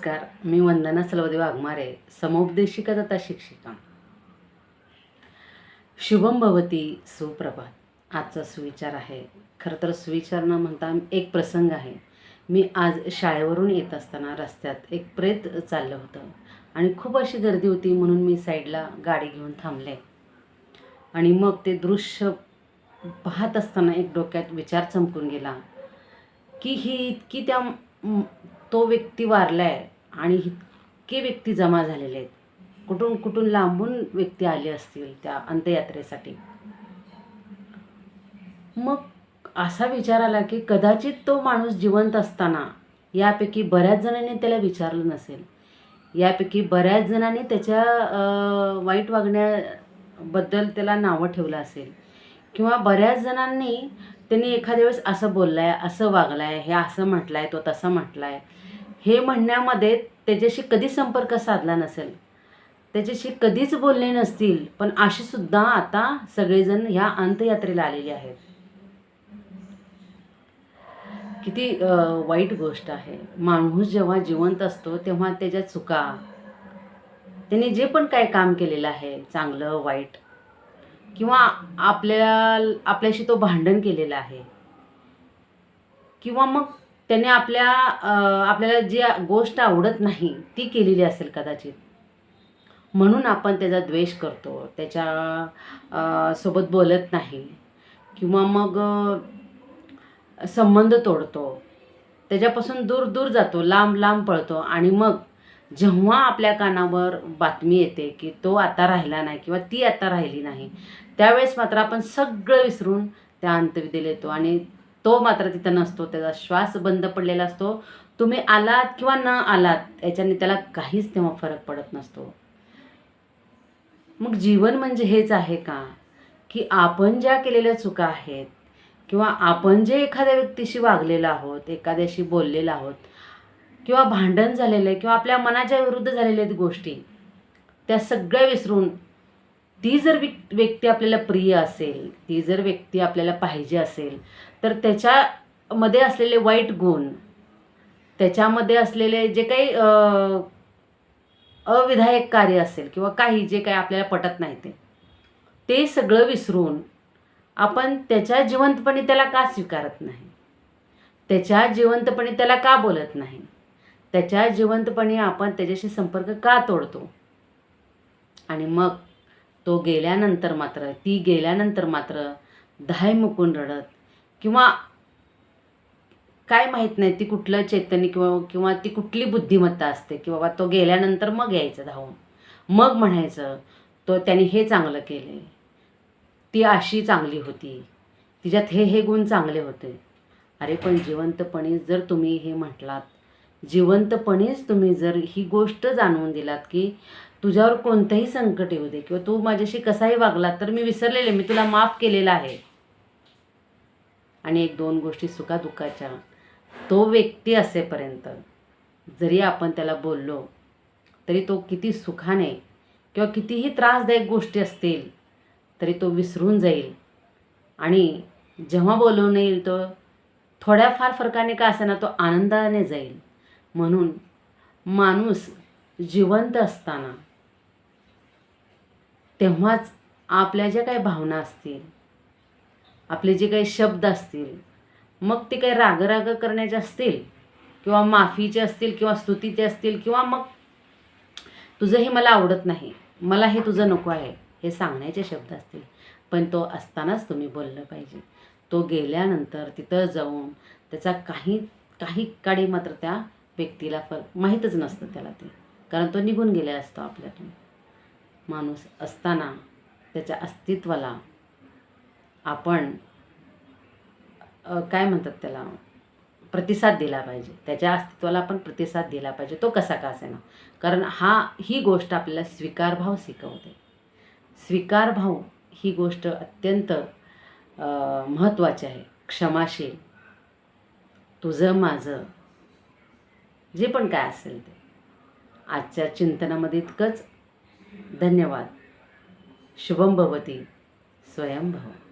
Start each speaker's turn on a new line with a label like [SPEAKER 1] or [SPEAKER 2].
[SPEAKER 1] नमस्कार. मी वंदना सलवदेव वाघमारे समोपदेशिका तथा शिक्षिका. शुभम भवती सुप्रभात. आजचा सुविचार आहे. खरं तर सुविचार न म्हणता एक प्रसंग आहे. मी आज शाळेवरून येत असताना रस्त्यात एक प्रेत चाललं होतं आणि खूप अशी गर्दी होती म्हणून मी साईडला गाडी घेऊन थांबले. आणि मग ते दृश्य पाहत असताना एक डोक्यात विचार चमकून गेला की ही इतकी त्या तो व्यक्ती वारला आहे आणि इतके व्यक्ती जमा झालेले आहेत. कुठून कुठून लांबून व्यक्ती आले असतील त्या अंत्ययात्रेसाठी? मग असा विचार आला की कदाचित तो माणूस जिवंत असताना यापैकी बऱ्याच जणांनी त्याला विचारलं नसेल. यापैकी बऱ्याच जणांनी त्याच्या वाईट वागण्याबद्दल त्याला नावं ठेवलं असेल. किंवा बऱ्याच जणांनी त्यांनी एखाद्या वेळेस असं बोललं आहे असं वागलं आहे हे असं म्हटलं आहे तो तसं म्हटला आहे हे म्हणण्यामध्ये त्याच्याशी कधी संपर्क साधला नसेल. त्याच्याशी कधीच बोलले नसतील पण अशी सुद्धा आता सगळेजण ह्या अंतयात्रेला आलेले आहेत. किती वाईट गोष्ट आहे. माणूस जेव्हा जिवंत असतो तेव्हा त्याच्या चुका त्याने जे पण काय काम केलेलं आहे चांगलं वाईट किंवा आपल्या आपल्याशी तो भांडण केलेलं आहे. किंवा मग त्याने आपल्या आपल्याला जी गोष्ट आवडत नाही ती केलेली असेल कदाचित. म्हणून आपण त्याचा द्वेष करतो त्याच्या सोबत बोलत नाही. किंवा मग संबंध तोडतो. त्याच्यापासून दूर दूर जातो लांब लांब पळतो. आणि मग जेव्हा आपल्या कानावर बातमी येते की तो आता राहिला नाही किंवा ती आता राहिली नाही त्यावेळेस मात्र आपण सगळं विसरून त्या अंतविधीला येतो. आणि तो मात्र तिथं नसतो त्याचा श्वास बंद पडलेला असतो. तुम्ही आलात किंवा न आलात याच्याने त्याला काहीच तेव्हा फरक पडत नसतो. मग जीवन म्हणजे हेच आहे का? की आपण ज्या केलेल्या चुका आहेत किंवा आपण जे एखाद्या व्यक्तीशी वागलेलो आहोत एखाद्याशी बोललेलो आहोत किंवा भांडण झालेलं आहे किंवा आपल्या मनाच्या विरुद्ध झालेल्या आहेत गोष्टी त्या सगळ्या विसरून ती जर विक व्यक्ती आपल्याला प्रिय असेल ती जर व्यक्ती आपल्याला पाहिजे असेल तर त्याच्यामध्ये असलेले वाईट गुण त्याच्यामध्ये असलेले जे काही अविधायक कार्य असेल किंवा काही जे काही आपल्याला पटत नाही ते ते सगळं विसरून आपण त्याच्या जिवंतपणे त्याला का स्वीकारत नाही? त्याच्या जिवंतपणे त्याला का बोलत नाही? त्याच्या जिवंतपणे आपण त्याच्याशी संपर्क का तोडतो? आणि मग तो गेल्यानंतर मात्र ती गेल्यानंतर मात्र धाय मुकून रडत किंवा काय माहीत नाही ती कुठलं चैतन्य किंवा किंवा ती कुठली बुद्धिमत्ता असते की बाबा तो गेल्यानंतर मग यायचं धावून. मग म्हणायचं तो त्याने हे चांगलं केले. ती अशी चांगली होती. तिच्यात हे हे गुण चांगले होते. अरे पण जिवंतपणे जर तुम्ही हे म्हटलात जिवंतपणेच तुम्ही जर ही गोष्ट जाणवून दिलात की तुझ्यावर कोणतंही संकट येऊ दे किंवा तू माझ्याशी कसाही वागलात तर मी विसरलेले मी तुला माफ केलेला आहे. आणि एक दोन गोष्टी सुखादुःखाच्या. तो व्यक्ती असेपर्यंत जरी आपण त्याला बोललो तरी तो किती सुखाने किंवा कितीही त्रासदायक गोष्टी असतील तरी तो विसरून जाईल. आणि जेव्हा बोलवून येईल तो थोड्याफार फरकाने का असेना तो आनंदाने जाईल. म्हणून माणूस जिवंत असताना तेव्हाच आपल्या ज्या काही भावना असतील आपले जे काही शब्द असतील मग ते काही रागराग करण्याचे असतील किंवा माफीचे असतील किंवा स्तुतीचे असतील किंवा मग तुझं हे मला आवडत नाही मला हे तुझं नको आहे हे सांगण्याचे शब्द असतील. पण तो असतानाच तुम्ही बोललं पाहिजे. तो गेल्यानंतर तिथं जाऊन त्याचा काही काही काळी मात्र त्या व्यक्तीला फरक माहीतच नसतं त्याला ते. कारण तो निघून गेले असतो आपल्यातून. माणूस असताना त्याच्या अस्तित्वाला आपण काय म्हणतात त्याला? प्रतिसाद दिला पाहिजे. त्याच्या अस्तित्वाला आपण प्रतिसाद दिला पाहिजे. तो कसा का असेना? कारण हा ही गोष्ट आपल्याला स्वीकारभाव शिकवते. स्वीकारभाव ही गोष्ट अत्यंत महत्त्वाची आहे. क्षमाशील. तुझं माझं. जे पण काय असेल ते. आजच्या चिंतनामध्ये इतकंच. धन्यवाद. शुभम भवती. स्वयंभव.